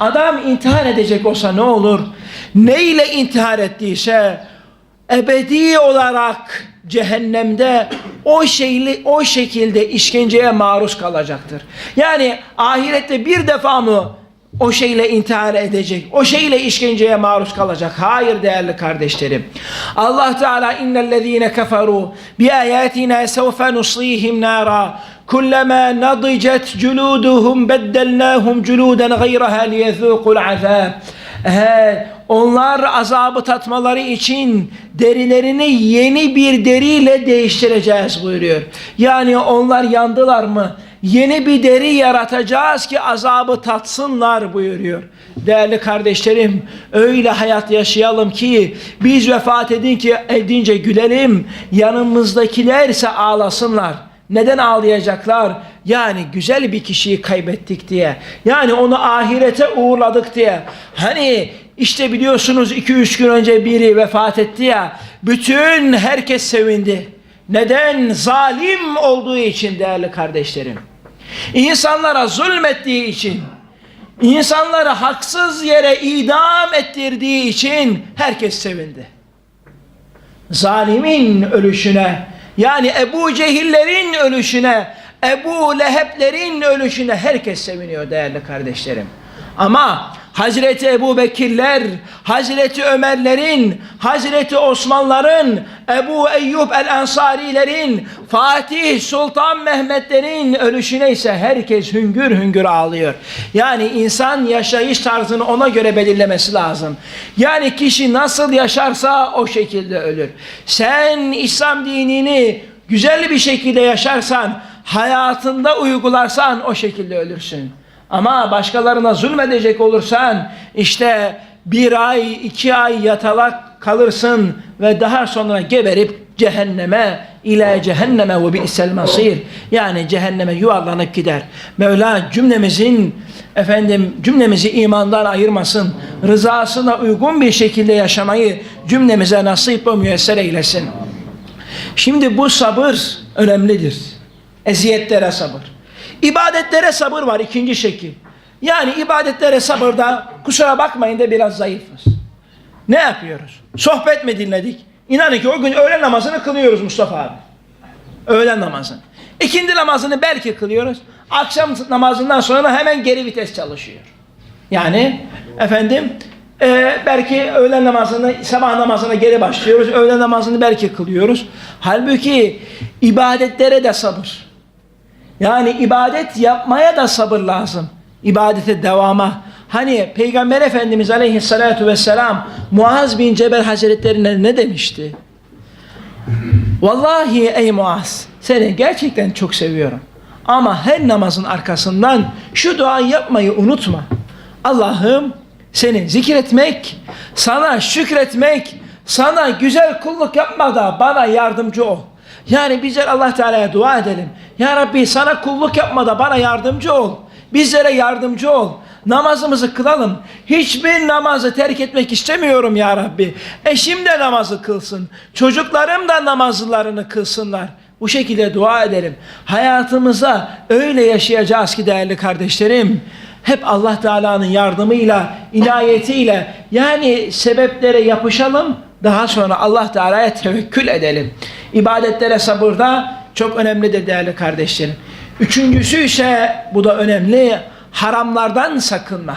Adam intihar edecek olsa ne olur? Ne ile intihar ettiyse ebedi olarak cehennemde o şeyli o şekilde işkenceye maruz kalacaktır. Yani ahirette bir defa mı o şeyle intihar edecek, o şeyle işkenceye maruz kalacak. Hayır değerli kardeşlerim. Allah Teala innellezine keferu bi ayatina sawfa nuslihim nara kullama nadicet culuduhum beddelnahum culudan gayraha liyezuqul azab. Onlar azabı tatmaları için derilerini yeni bir deriyle değiştireceğiz buyuruyor. Yani onlar yandılar mı? Yeni bir deri yaratacağız ki azabı tatsınlar buyuruyor. Değerli kardeşlerim öyle hayat yaşayalım ki biz vefat edin ki edince gülelim yanımızdakilerse ağlasınlar. Neden ağlayacaklar? Yani güzel bir kişiyi kaybettik diye. Yani onu ahirete uğurladık diye. Hani işte biliyorsunuz 2-3 gün önce biri vefat etti ya. Bütün herkes sevindi. Neden? Zalim olduğu için değerli kardeşlerim. İnsanlara zulmettiği için, insanları haksız yere idam ettirdiği için herkes sevindi. Zalimin ölüşüne, yani Ebu Cehillerin ölüşüne, Ebu Leheblerin ölüşüne herkes seviniyor değerli kardeşlerim. Ama Hazreti Ebu Bekirler, Hazreti Ömerlerin, Hazreti Osmanların, Ebu Eyyub el-Ensarilerin, Fatih Sultan Mehmetlerin ölüşüne ise herkes hüngür hüngür ağlıyor. Yani insan yaşayış tarzını ona göre belirlemesi lazım. Yani kişi nasıl yaşarsa o şekilde ölür. Sen İslam dinini güzel bir şekilde yaşarsan, hayatında uygularsan o şekilde ölürsün. Ama başkalarına zulmedecek olursan işte bir ay iki ay yatalak kalırsın ve daha sonra geberip cehenneme ile cehenneme ve bi'sel masir yani cehenneme yuvarlanıp gider. Mevla cümlemizin efendim cümlemizi imandan ayırmasın. Rızasına uygun bir şekilde yaşamayı cümlemize nasip ve müyesser eylesin. Şimdi bu sabır önemlidir. Eziyetlere sabır. İbadetlere sabır var ikinci şekil. Yani ibadetlere sabırda kusura bakmayın da biraz zayıfız. Ne yapıyoruz? Sohbet mi dinledik? İnanın ki o gün öğlen namazını kılıyoruz Mustafa abi. Öğlen namazını. İkindi namazını belki kılıyoruz. Akşam namazından sonra hemen geri vites çalışıyor. Yani efendim e, belki öğlen namazını sabah namazına geri başlıyoruz. Öğlen namazını belki kılıyoruz. Halbuki ibadetlere de sabır. Yani ibadet yapmaya da sabır lazım. İbadete devama. Hani Peygamber Efendimiz Aleyhisselatü Vesselam Muaz bin Cebel Hazretlerine ne demişti? Vallahi ey Muaz seni gerçekten çok seviyorum. Ama her namazın arkasından şu duayı yapmayı unutma. Allah'ım seni zikretmek, sana şükretmek, sana güzel kulluk yapmada bana yardımcı ol. Yani bizler Allah Teala'ya dua edelim. Ya Rabbi sana kulluk yapmada bana yardımcı ol. Bizlere yardımcı ol. Namazımızı kılalım. Hiçbir namazı terk etmek istemiyorum ya Rabbi. Eşim de namazı kılsın. Çocuklarım da namazlarını kılsınlar. Bu şekilde dua edelim. Hayatımıza öyle yaşayacağız ki değerli kardeşlerim. Hep Allah Teala'nın yardımıyla, inayetiyle yani sebeplere yapışalım. Daha sonra Allah Teala'ya tevekkül edelim. İbadetlere sabırda çok önemlidir değerli kardeşlerim. Üçüncüsü ise bu da önemli. Haramlardan sakınma.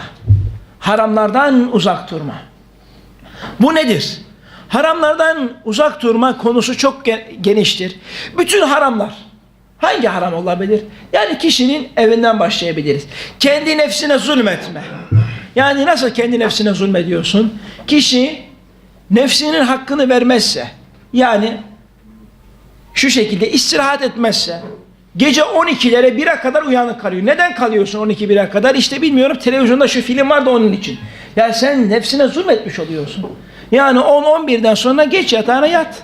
Haramlardan uzak durma. Bu nedir? Haramlardan uzak durma konusu çok geniştir. Bütün haramlar. Hangi haram olabilir? Yani kişinin evinden başlayabiliriz. Kendi nefsine zulmetme. Yani nasıl kendi nefsine zulmediyorsun? Kişi nefsinin hakkını vermezse, yani şu şekilde istirahat etmezse, gece 12'lere 1'e kadar uyanık kalıyor. Neden kalıyorsun 12 1'e kadar? İşte bilmiyorum televizyonda şu film var da onun için. Yani sen nefsine zulmetmiş oluyorsun. Yani 10-11'den sonra geç yatağına yat.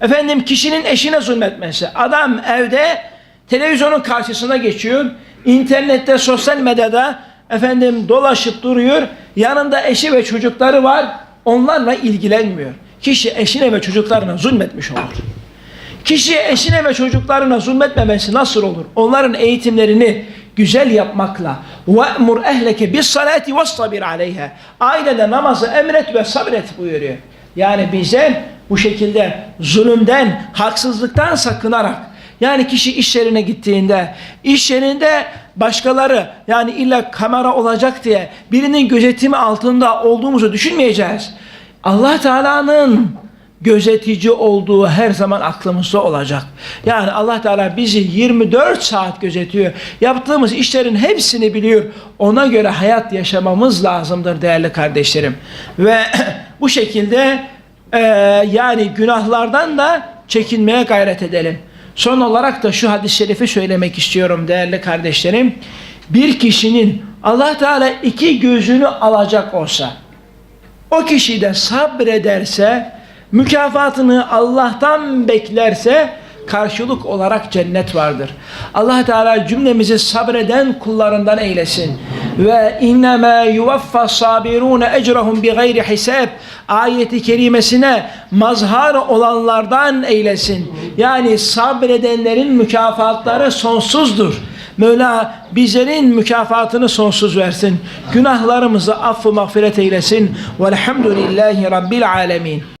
Efendim kişinin eşine zulmetmesi. Adam evde televizyonun karşısına geçiyor. internette, sosyal medyada efendim dolaşıp duruyor. Yanında eşi ve çocukları var. Onlarla ilgilenmiyor. Kişi eşine ve çocuklarına zulmetmiş olur. Kişi eşine ve çocuklarına zulmetmemesi nasıl olur? Onların eğitimlerini güzel yapmakla, وَأْمُرْ اَهْلَكَ بِالصَّلَاةِ وَاسْطَبِرْ عَلَيْهَا Ailede namazı emret ve sabret buyuruyor. Yani bize bu şekilde zulümden, haksızlıktan sakınarak yani kişi iş yerine gittiğinde, iş yerinde başkaları yani illa kamera olacak diye birinin gözetimi altında olduğumuzu düşünmeyeceğiz. Allah Teala'nın gözetici olduğu her zaman aklımızda olacak. Yani Allah Teala bizi 24 saat gözetiyor. Yaptığımız işlerin hepsini biliyor. Ona göre hayat yaşamamız lazımdır değerli kardeşlerim. Ve bu şekilde e, yani günahlardan da çekinmeye gayret edelim. Son olarak da şu hadis-i şerifi söylemek istiyorum değerli kardeşlerim. Bir kişinin Allah Teala iki gözünü alacak olsa o kişi de sabrederse mükafatını Allah'tan beklerse karşılık olarak cennet vardır. Allah Teala cümlemizi sabreden kullarından eylesin. Ve innema yuvaffa sabirun ecrahum bi gayri hisab ayeti kerimesine mazhar olanlardan eylesin. Yani sabredenlerin mükafatları sonsuzdur. Mevla bizlerin mükafatını sonsuz versin. Günahlarımızı affı mağfiret eylesin. Velhamdülillahi Rabbil alemin.